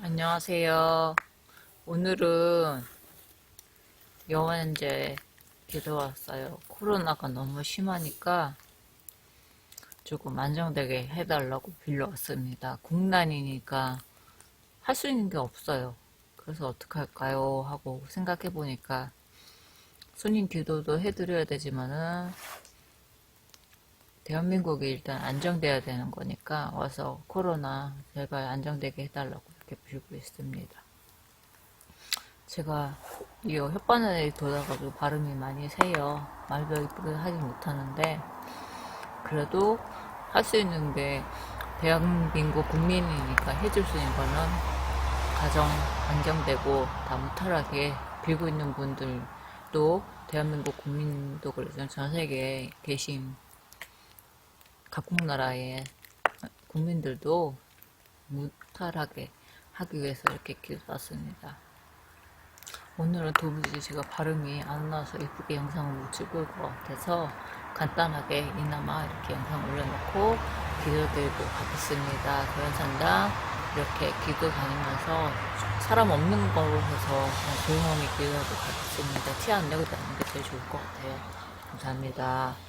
안녕하세요. 오늘은 영원제 기도 왔어요. 코로나가 너무 심하니까 조금 안정되게 해달라고 빌려왔습니다. 국난이니까 할 수 있는 게 없어요. 그래서 어떡할까요? 하고 생각해 보니까 손님 기도도 해드려야 되지만은 대한민국이 일단 안정돼야 되는 거니까 와서 코로나 제발 안정되게 해달라고 이렇게 빌고 있습니다. 제가 이 혓바늘이 돋아가지고 발음이 많이 새요. 말도 이쁘게 하지 못하는데 그래도 할 수 있는 게 대한민국 국민이니까 해줄 수 있는 거는 가정 안정되고 다 무탈하게 빌고 있는 분들도 대한민국 국민도 그렇지만 전 세계에 계신 각국 나라의 국민들도 무탈하게 하기 위해서 이렇게 기도 왔습니다. 오늘은 도무지 제가 발음이 안 나와서 예쁘게 영상을 못 찍을 것 같아서 간단하게 이나마 이렇게 영상 올려놓고 기도드리고 가겠습니다. 교연산당 이렇게 기도 다니면서 사람 없는 걸로 해서 조용히 기도하고 가겠습니다. 티 안 내고 다니는 게 제일 좋을 것 같아요. 감사합니다.